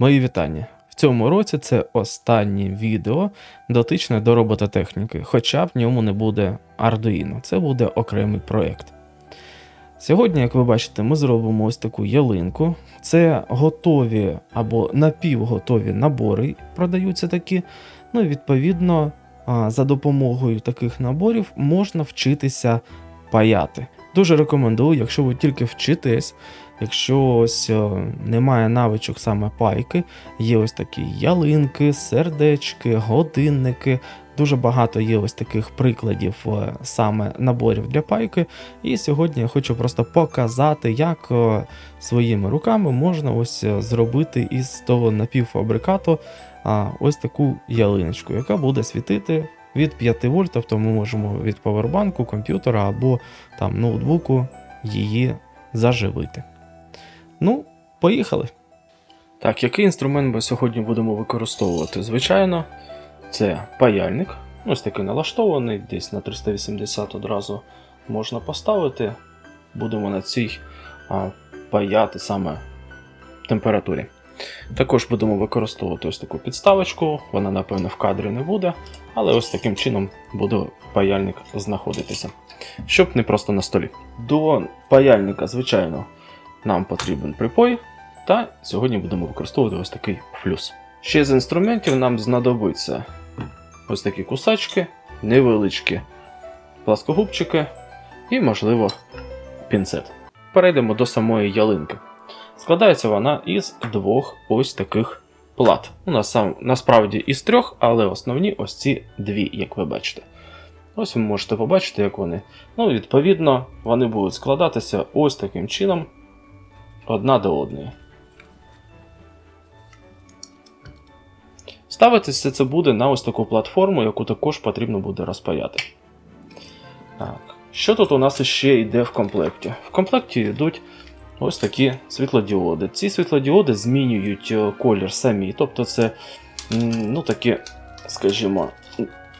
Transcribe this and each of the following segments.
Мої вітання. В цьому році це останнє відео дотичне до робототехніки, хоча в ньому не буде Arduino, це буде окремий проєкт. Сьогодні, як ви бачите, ми зробимо ось таку ялинку. Це готові або напівготові набори, продаються такі. Ну, відповідно, за допомогою таких наборів можна вчитися паяти. Дуже рекомендую, якщо ви тільки вчитесь, якщо ось е, немає навичок саме пайки, є ось такі ялинки, сердечки, годинники. Дуже багато є ось таких прикладів е, саме наборів для пайки. І сьогодні я хочу просто показати, як е, своїми руками можна ось зробити із того напівфабрикату ось таку ялиночку, яка буде світити від 5 вольт, тобто ми можемо від павербанку, комп'ютера або там ноутбуку її заживити. Ну, поїхали. Так, який інструмент ми сьогодні будемо використовувати? Звичайно, це паяльник. Ось такий налаштований, десь на 380 одразу можна поставити. Будемо на цій а, паяти саме температурі. Також будемо використовувати ось таку підставочку, вона, напевно, в кадрі не буде, але ось таким чином буде паяльник знаходитися, щоб не просто на столі. До паяльника, звичайно, нам потрібен припой, та сьогодні будемо використовувати ось такий флюс. Ще з інструментів нам знадобиться ось такі кусачки, невеличкі пласкогубчики і, можливо, пінцет. Перейдемо до самої ялинки. Складається вона із двох ось таких плат. У нас сам насправді із трьох, але основні ось ці дві, як ви бачите. Ось ви можете побачити, як вони. Ну, відповідно, вони будуть складатися ось таким чином одна до одної. Ставитися це буде на ось таку платформу, яку також потрібно буде розпаяти. Так. Що тут у нас ще йде в комплекті? В комплекті йдуть ось такі світлодіоди. Ці світлодіоди змінюють е, колір самі. Тобто це ну, такі, скажімо,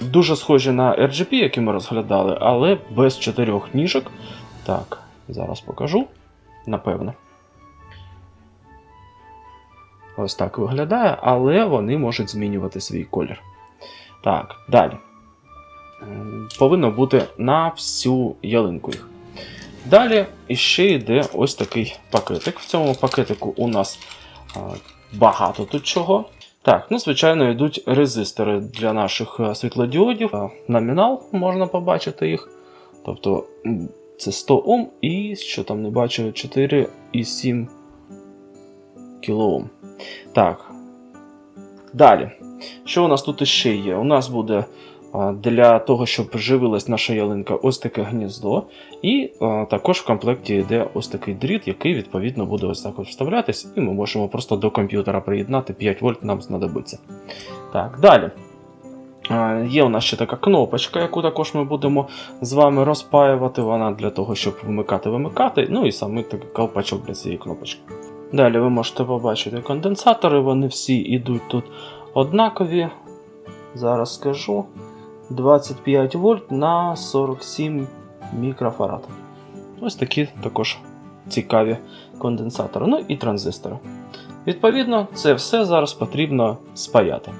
дуже схожі на RGB, які ми розглядали, але без чотирьох ніжок. Так, зараз покажу. Напевно. Ось так виглядає, але вони можуть змінювати свій колір. Так, далі. Повинно бути на всю ялинку їх. Далі іще йде ось такий пакетик. В цьому пакетику у нас багато тут чого. Так, ну, звичайно, йдуть резистори для наших світлодіодів. Номінал можна побачити їх. Тобто це 100 Ом і що там не бачу, 4,7 кОм. Так. Далі. Що у нас тут іще є? У нас буде для того, щоб живилась наша ялинка, ось таке гніздо. І також в комплекті йде ось такий дріт, який відповідно буде ось так от вставлятись, і ми можемо просто до комп'ютера приєднати 5 вольт нам знадобиться. Так, далі. Є у нас ще така кнопочка, яку також ми будемо з вами розпаювати. Вона для того, щоб вмикати-вимикати. Ну і саме такий колпачок для цієї кнопочки. Далі ви можете побачити конденсатори, вони всі йдуть тут однакові. Зараз скажу. 25 вольт на 47 мікрофарад. Ось такі також цікаві конденсатори. Ну і транзистори. Відповідно, це все зараз потрібно спаяти.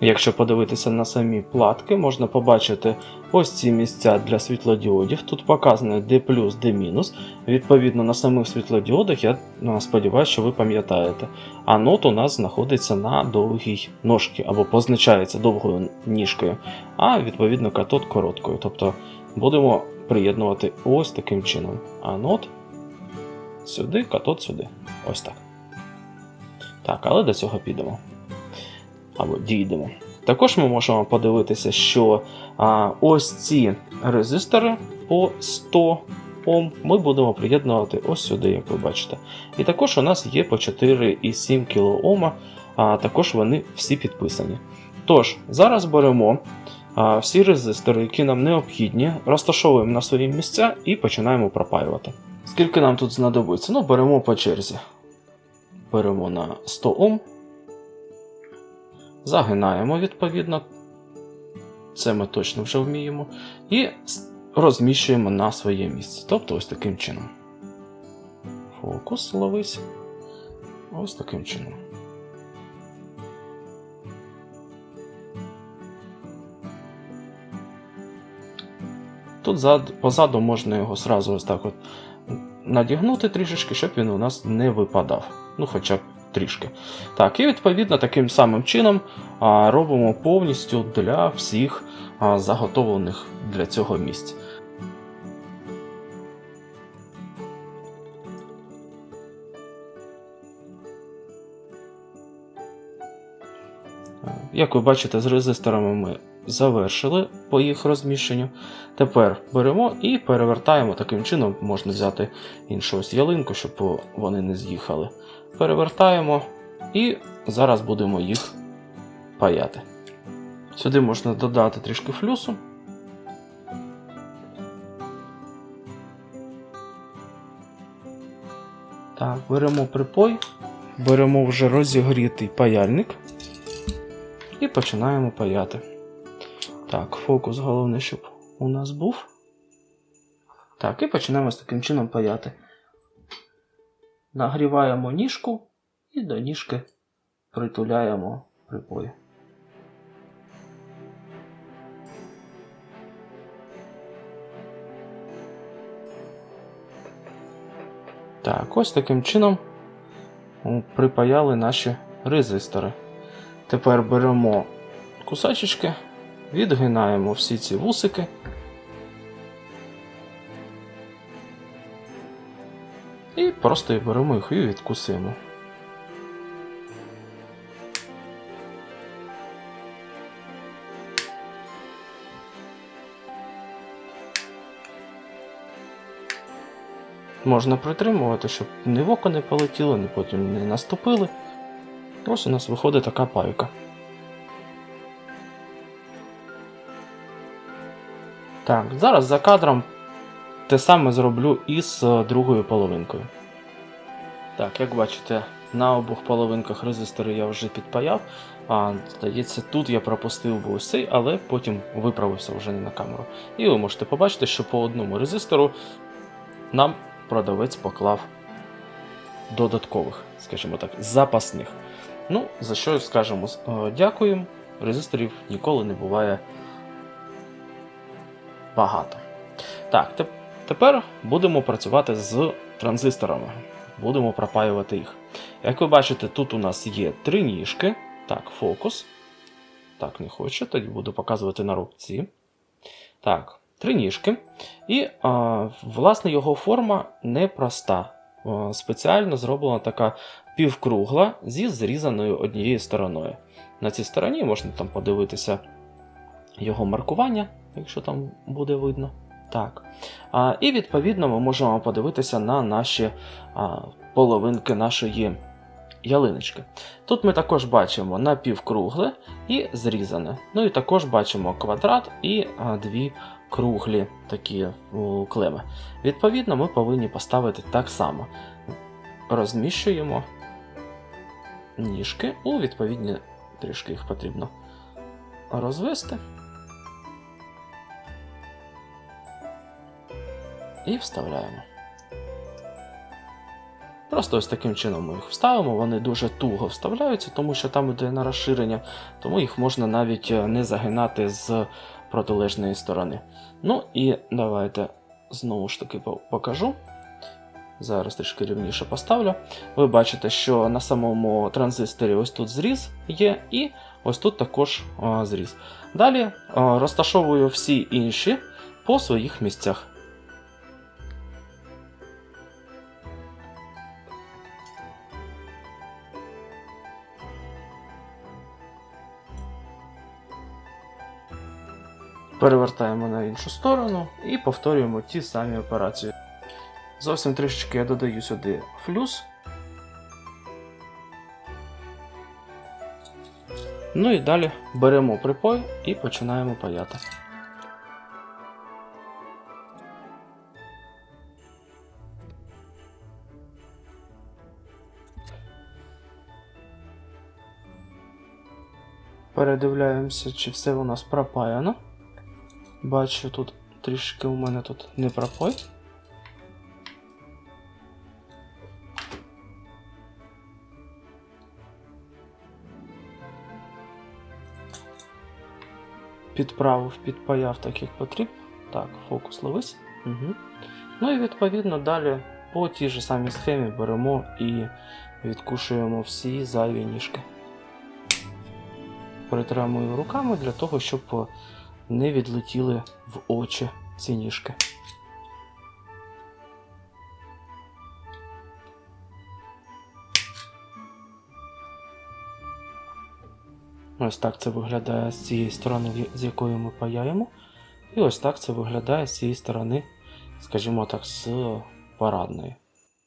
Якщо подивитися на самі платки, можна побачити ось ці місця для світлодіодів. Тут показано де плюс, де мінус. Відповідно, на самих світлодіодах я ну, сподіваюся, що ви пам'ятаєте. Анод у нас знаходиться на довгій ножці або позначається довгою ніжкою, а відповідно катод короткою. Тобто будемо приєднувати ось таким чином. Анод сюди, катод сюди. Ось так. Так, але до цього підемо. Або дійдемо. Також ми можемо подивитися, що а, ось ці резистори по 100 Ом ми будемо приєднувати ось сюди, як ви бачите. І також у нас є по 4,7 кОм, а також вони всі підписані. Тож, зараз беремо а, всі резистори, які нам необхідні, розташовуємо на свої місця і починаємо пропаювати. Скільки нам тут знадобиться? Ну, беремо по черзі. Беремо на 100 Ом. Загинаємо відповідно, це ми точно вже вміємо, і розміщуємо на своє місце. Тобто ось таким чином. Фокус ловись. Ось таким чином. Тут позаду можна його зразу ось так от надігнути трішечки, щоб він у нас не випадав. Ну, хоча б трішки. Так, і відповідно таким самим чином робимо повністю для всіх заготовлених для цього місць. Як ви бачите, з резисторами ми завершили по їх розміщенню. Тепер беремо і перевертаємо таким чином, можна взяти іншу ялинку, щоб вони не з'їхали. Перевертаємо і зараз будемо їх паяти. Сюди можна додати трішки флюсу. Так, беремо припой, беремо вже розігрітий паяльник і починаємо паяти. Так, фокус головне, щоб у нас був. Так, і починаємо з таким чином паяти. Нагріваємо ніжку і до ніжки притуляємо припой. Так, ось таким чином припаяли наші резистори. Тепер беремо кусачечки, відгинаємо всі ці вусики. І просто беремо їх і відкусимо. Можна притримувати, щоб ні в око не полетіло, ні потім не наступили. Ось у нас виходить така пайка. Так, зараз за кадром те саме зроблю і з е, другою половинкою. Так, як бачите, на обох половинках резистори я вже підпаяв. А, здається, тут я пропустив був ось але потім виправився вже не на камеру. І ви можете побачити, що по одному резистору нам продавець поклав додаткових, скажімо так, запасних. Ну, за що скажемо е, дякуємо. Резисторів ніколи не буває багато. Так, тепер будемо працювати з транзисторами. Будемо пропаювати їх. Як ви бачите, тут у нас є три ніжки. Так, фокус. Так, не хочу, тоді буду показувати на руці. Так, три ніжки. І, а, власне, його форма непроста. А, спеціально зроблена така півкругла зі зрізаною однією стороною. На цій стороні можна там подивитися його маркування, якщо там буде видно. Так. А, і відповідно ми можемо подивитися на наші а, половинки нашої ялиночки. Тут ми також бачимо напівкругле і зрізане. Ну і також бачимо квадрат і а, дві круглі такі о, клеми. Відповідно, ми повинні поставити так само. Розміщуємо ніжки у відповідні трішки їх потрібно розвести. І вставляємо. Просто ось таким чином ми їх вставимо, вони дуже туго вставляються, тому що там йде на розширення, тому їх можна навіть е, не загинати з протилежної сторони. Ну і давайте знову ж таки покажу. Зараз трішки рівніше поставлю. Ви бачите, що на самому транзисторі ось тут зріз є, і ось тут також а, зріз. Далі а, розташовую всі інші по своїх місцях. Перевертаємо на іншу сторону і повторюємо ті самі операції. Зовсім трішечки я додаю сюди флюс. Ну і далі беремо припой і починаємо паяти. Передивляємося, чи все у нас пропаяно. Бачу, тут трішки у мене тут не пропой. Підправив, підпаяв так, як потрібно. Так, фокус ловись. Угу. Ну і відповідно далі по тій же самій схемі беремо і відкушуємо всі зайві ніжки. Притримую руками для того, щоб не відлетіли в очі ці. Ось так це виглядає з цієї сторони, з якої ми паяємо. І ось так це виглядає з цієї сторони, скажімо так, з парадної.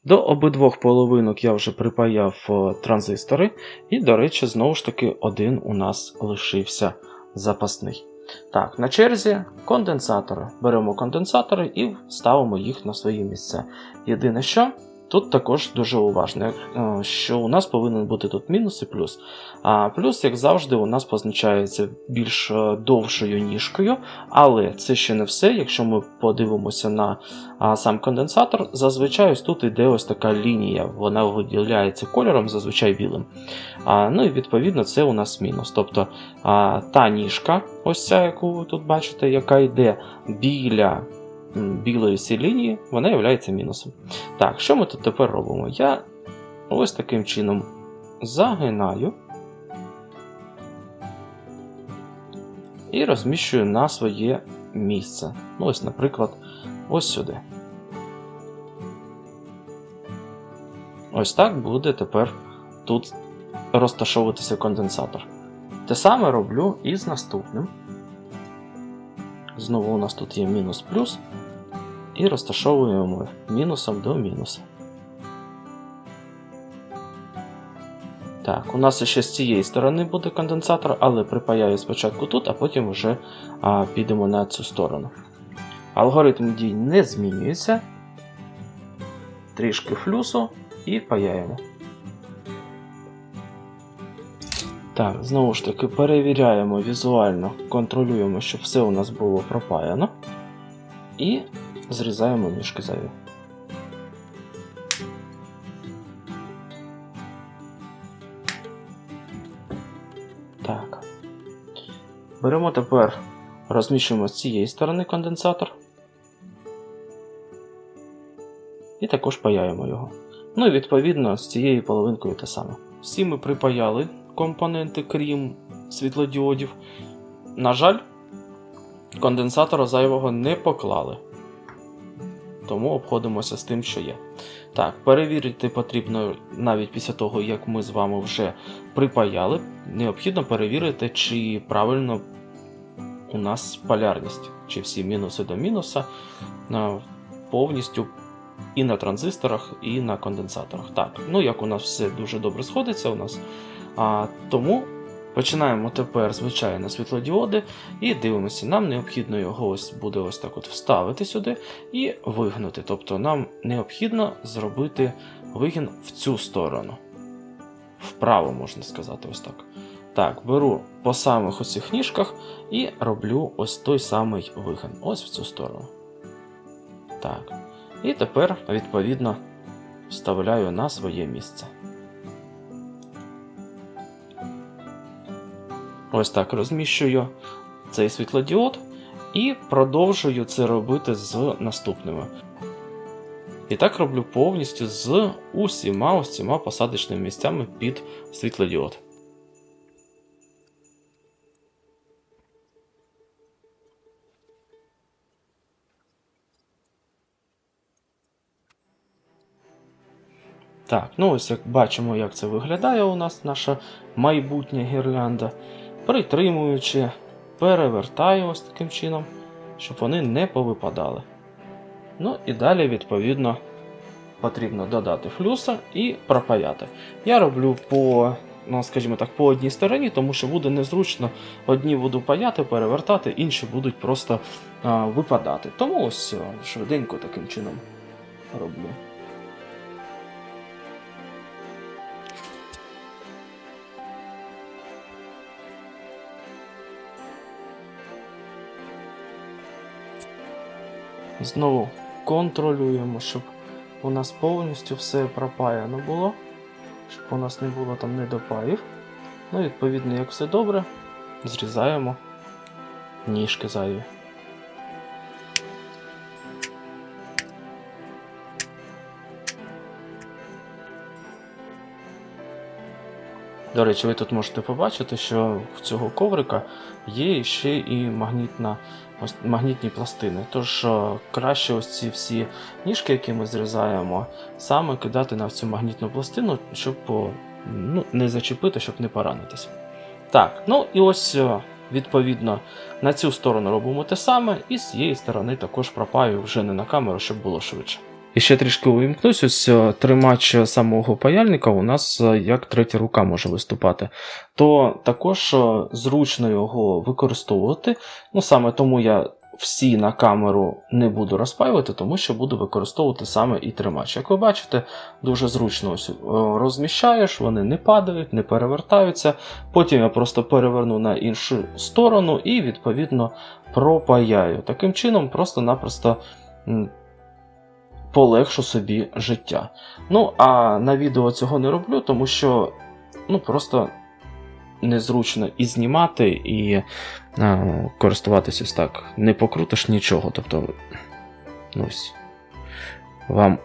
До обидвох половинок я вже припаяв е, транзистори, і, до речі, знову ж таки, один у нас лишився запасний. Так, на черзі конденсатори. Беремо конденсатори і ставимо їх на свої місця. Єдине що, тут також дуже уважно, е, що у нас повинен бути тут мінус і плюс. А плюс, як завжди, у нас позначається більш е, довшою ніжкою, але це ще не все. Якщо ми подивимося на сам конденсатор, зазвичай ось тут іде ось така лінія, вона виділяється кольором, зазвичай білим. А, ну і відповідно це у нас мінус. Тобто а, та ніжка, ось ця, яку ви тут бачите, яка йде біля білої цієї лінії, вона є мінусом. Так, що ми тут тепер робимо? Я ось таким чином загинаю. і розміщую на своє місце. Ну, ось, наприклад, ось сюди. Ось так буде тепер тут розташовуватися конденсатор. Те саме роблю і з наступним. Знову у нас тут є мінус плюс. І розташовуємо мінусом до мінуса. Так, у нас ще з цієї сторони буде конденсатор, але припаяю спочатку тут, а потім вже а, підемо на цю сторону. Алгоритм дій не змінюється. Трішки флюсу і паяємо. Так, знову ж таки, перевіряємо візуально, контролюємо, щоб все у нас було пропаяно. І зрізаємо ніжки зайві. Так. Беремо тепер, розміщуємо з цієї сторони конденсатор. І також паяємо його. Ну і відповідно з цією половинкою те саме. Всі ми припаяли компоненти, крім світлодіодів. На жаль, конденсатора зайвого не поклали. Тому обходимося з тим, що є. Так, перевірити потрібно навіть після того, як ми з вами вже припаяли. Необхідно перевірити, чи правильно у нас полярність, чи всі мінуси до мінуса повністю і на транзисторах, і на конденсаторах. Так, ну як у нас все дуже добре сходиться у нас. А, Тому починаємо тепер, звичайно, світлодіоди і дивимося, нам необхідно його ось буде ось так от вставити сюди і вигнути. Тобто нам необхідно зробити вигін в цю сторону. Вправо, можна сказати, ось так. Так, беру по самих оцих ніжках і роблю ось той самий вигін. Ось в цю сторону. Так. І тепер, відповідно, вставляю на своє місце. Ось так розміщую цей світлодіод і продовжую це робити з наступними. І так роблю повністю з усіма ось посадочними місцями під світлодіод. Так, ну ось як бачимо, як це виглядає у нас наша майбутня гірлянда. Притримуючи, перевертаю ось таким чином, щоб вони не повипадали. Ну і далі, відповідно, потрібно додати флюса і пропаяти. Я роблю по, ну, скажімо так, по одній стороні, тому що буде незручно. Одні буду паяти, перевертати, інші будуть просто а, випадати. Тому ось швиденько таким чином роблю. Знову контролюємо, щоб у нас повністю все пропаяно було, щоб у нас не було там недопаїв. Ну, відповідно, як все добре, зрізаємо ніжки зайві. До речі, ви тут можете побачити, що в цього коврика є ще і магнітна, ось, магнітні пластини. Тож е, краще ось ці всі ніжки, які ми зрізаємо, саме кидати на цю магнітну пластину, щоб ну, не зачепити, щоб не поранитись. Так, ну і ось е, відповідно на цю сторону робимо те саме, і з цієї сторони також пропаю вже не на камеру, щоб було швидше. І ще трішки увімкнусь, ось е, тримач самого паяльника у нас е, як третя рука може виступати. То також е, зручно його використовувати. Ну саме тому я всі на камеру не буду розпаювати, тому що буду використовувати саме і тримач. Як ви бачите, дуже зручно ось розміщаєш, вони не падають, не перевертаються. Потім я просто переверну на іншу сторону і відповідно пропаяю. Таким чином, просто-напросто полегшу собі життя. Ну, а на відео цього не роблю, тому що ну, просто незручно і знімати, і а, користуватися так. Не покрутиш нічого. Тобто, ну, ось, вам,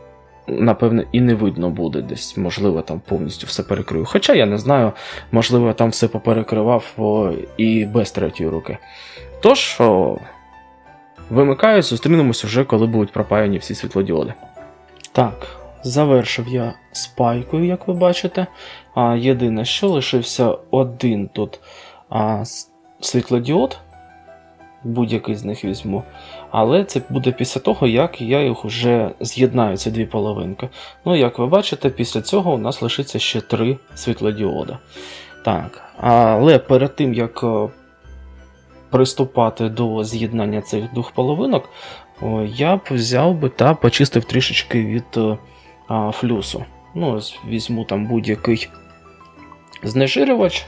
напевне, і не видно буде десь, можливо, там повністю все перекрию. Хоча я не знаю, можливо, я там все поперекривав і без третьої руки. Тож, о, вимикаюсь, зустрінемось уже, коли будуть пропаяні всі світлодіоди. Так, завершив я спайкою, як ви бачите. А, єдине, що лишився один тут а, світлодіод. Будь-який з них візьму. Але це буде після того, як я їх вже з'єднаю, ці дві половинки. Ну, як ви бачите, після цього у нас лишиться ще три світлодіода. Так, але перед тим, як е, приступати до з'єднання цих двох половинок, я б взяв би та почистив трішечки від е, флюсу. Ну, ось візьму там будь-який знежирювач.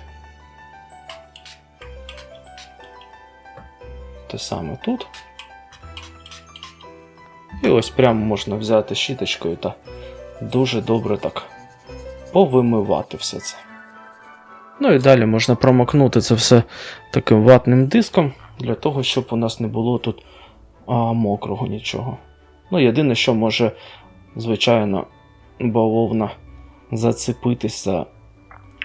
Те саме тут. І ось прямо можна взяти щіточкою та дуже добре так повимивати все це. Ну і далі можна промокнути це все таким ватним диском, для того, щоб у нас не було тут а, мокрого нічого. Ну, єдине, що може, звичайно, бавовна зацепитися.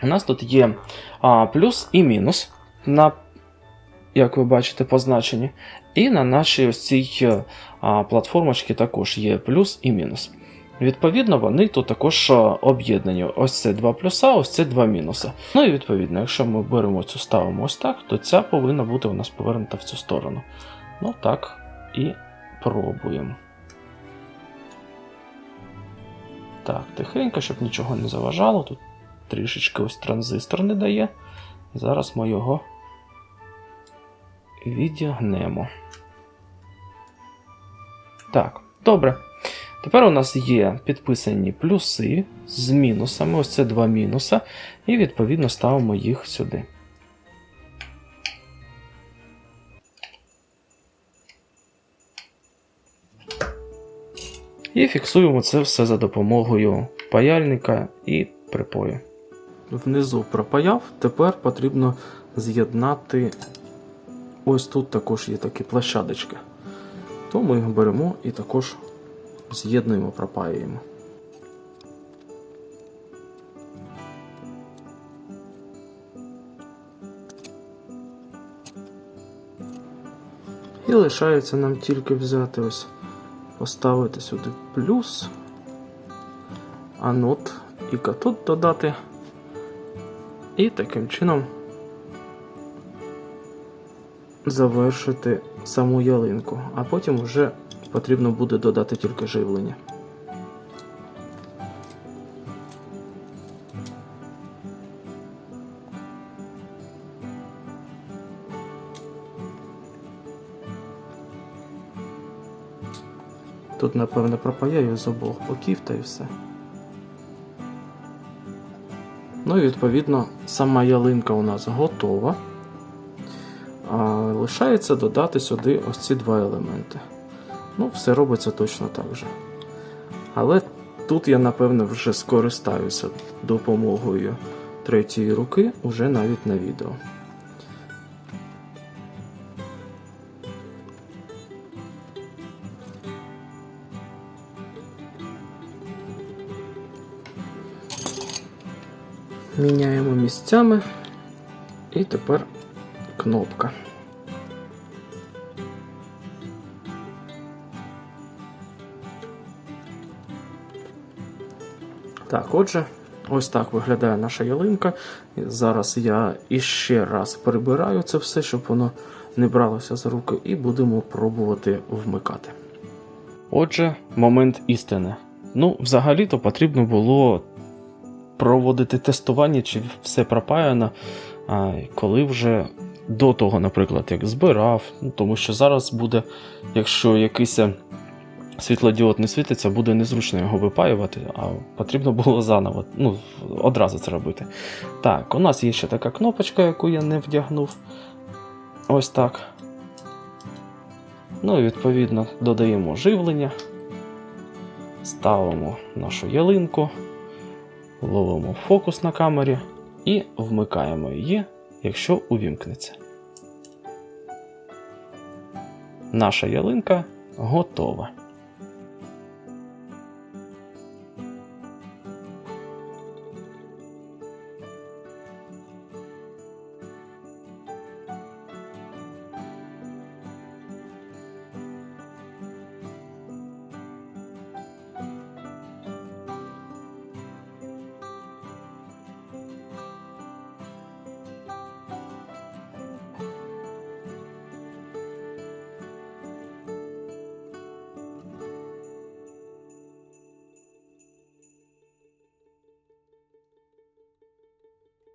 У нас тут є а, плюс і мінус, на, як ви бачите, позначені. І на нашій ось цій е, а, платформочці також є плюс і мінус. Відповідно, вони тут також е, об'єднані. Ось це два плюса, ось це два мінуси. Ну і відповідно, якщо ми беремо цю ставимо ось так, то ця повинна бути у нас повернута в цю сторону. Ну так, і пробуємо. Так, тихенько, щоб нічого не заважало. Тут трішечки ось транзистор не дає. Зараз ми його відігнемо. Так, добре. Тепер у нас є підписані плюси з мінусами. Ось це два мінуса. І відповідно ставимо їх сюди. І фіксуємо це все за допомогою паяльника і припою. Внизу пропаяв, тепер потрібно з'єднати. Ось тут також є такі площадочки. То ми їх беремо і також з'єднуємо, пропаюємо. І лишається нам тільки взяти ось, поставити сюди плюс, анод і катод додати. І таким чином завершити саму ялинку, а потім вже потрібно буде додати тільки живлення. Тут, напевно, пропаяю з обох боків та і все. Ну і відповідно сама ялинка у нас готова. А, лишається додати сюди ось ці два елементи. Ну, все робиться точно так же. Але тут я, напевно, вже скористаюся допомогою третьої руки уже навіть на відео. Міняємо місцями. І тепер кнопка. Так, отже, ось так виглядає наша ялинка. Зараз я іще раз перебираю це все, щоб воно не бралося за руки, і будемо пробувати вмикати. Отже, момент істини. Ну, взагалі-то потрібно було проводити тестування, чи все пропаяно, коли вже до того, наприклад, як збирав. Ну, тому що зараз буде, якщо якийсь світлодіод не світиться, буде незручно його випаювати, а потрібно було заново ну, одразу це робити. Так, у нас є ще така кнопочка, яку я не вдягнув. Ось так. Ну і відповідно додаємо живлення, ставимо нашу ялинку, ловимо фокус на камері і вмикаємо її, якщо увімкнеться. Наша ялинка готова.